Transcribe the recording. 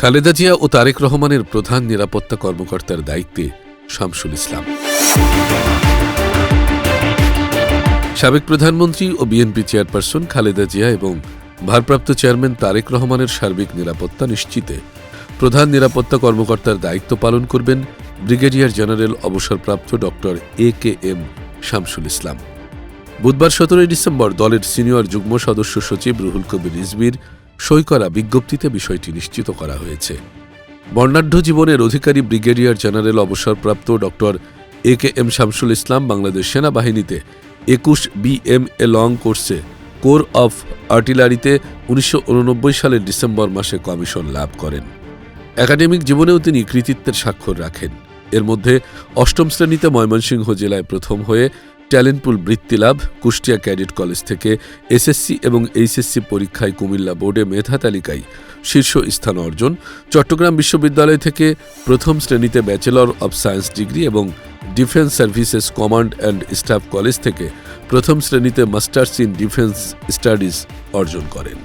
খালেদা জিয়া ও তারেক রহমানের প্রধান নিরাপত্তা কর্মকর্তার দায়িত্বে শামসুল ইসলাম। সাবেক প্রধানমন্ত্রী ও বিএনপি চেয়ারপারসন খালেদা জিয়া এবং ভারপ্রাপ্ত চেয়ারম্যান তারেক রহমানের সার্বিক নিরাপত্তা নিশ্চিতে প্রধান নিরাপত্তা কর্মকর্তার দায়িত্ব পালন করবেন ব্রিগেডিয়ার জেনারেল অবসরপ্রাপ্ত doctor A K M Shamsul Islam. বুধবার সতেরোই ডিসেম্বর দলের সিনিয়র যুগ্ম সদস্য সচিব রুহুল কবির রিজবির সই করা বিজ্ঞপ্তিতে বিষয়টি নিশ্চিত করা হয়েছে। বর্ণাঢ্য জীবনের অধিকারী ব্রিগেডিয়ার জেনারেল অবসরপ্রাপ্ত doctor A K M Shamsul Islam Bangladesh সেনাবাহিনীতে একুশ বি এম এ লং কোর্সে কোর অফ আর্টিলারিতে উনিশশো উননব্বই সালের ডিসেম্বর মাসে কমিশন লাভ করেন। একাডেমিক জীবনেও তিনি কৃতিত্বের স্বাক্ষর রাখেন। এর মধ্যে অষ্টম শ্রেণীতে ময়মনসিংহ জেলায় প্রথম হয়ে ট্যালেন্টপুল বৃত্তি লাভ কুষ্টিয়া ক্যাডেট কলেজ থেকে এসএসসি এবং এইচএসসি পরীক্ষায় কুমিল্লা বোর্ডে মেধা তালিকায় শীর্ষ স্থান অর্জন। চট্টগ্রাম বিশ্ববিদ্যালয় থেকে প্রথম শ্রেণীতে ব্যাচেলর অব সায়েন্স ডিগ্রি এবং defence services command and staff college থেকে প্রথম শ্রেণীতে মাস্টার্স ইন ডিফেন্স স্টাডিজ অর্জন করেন।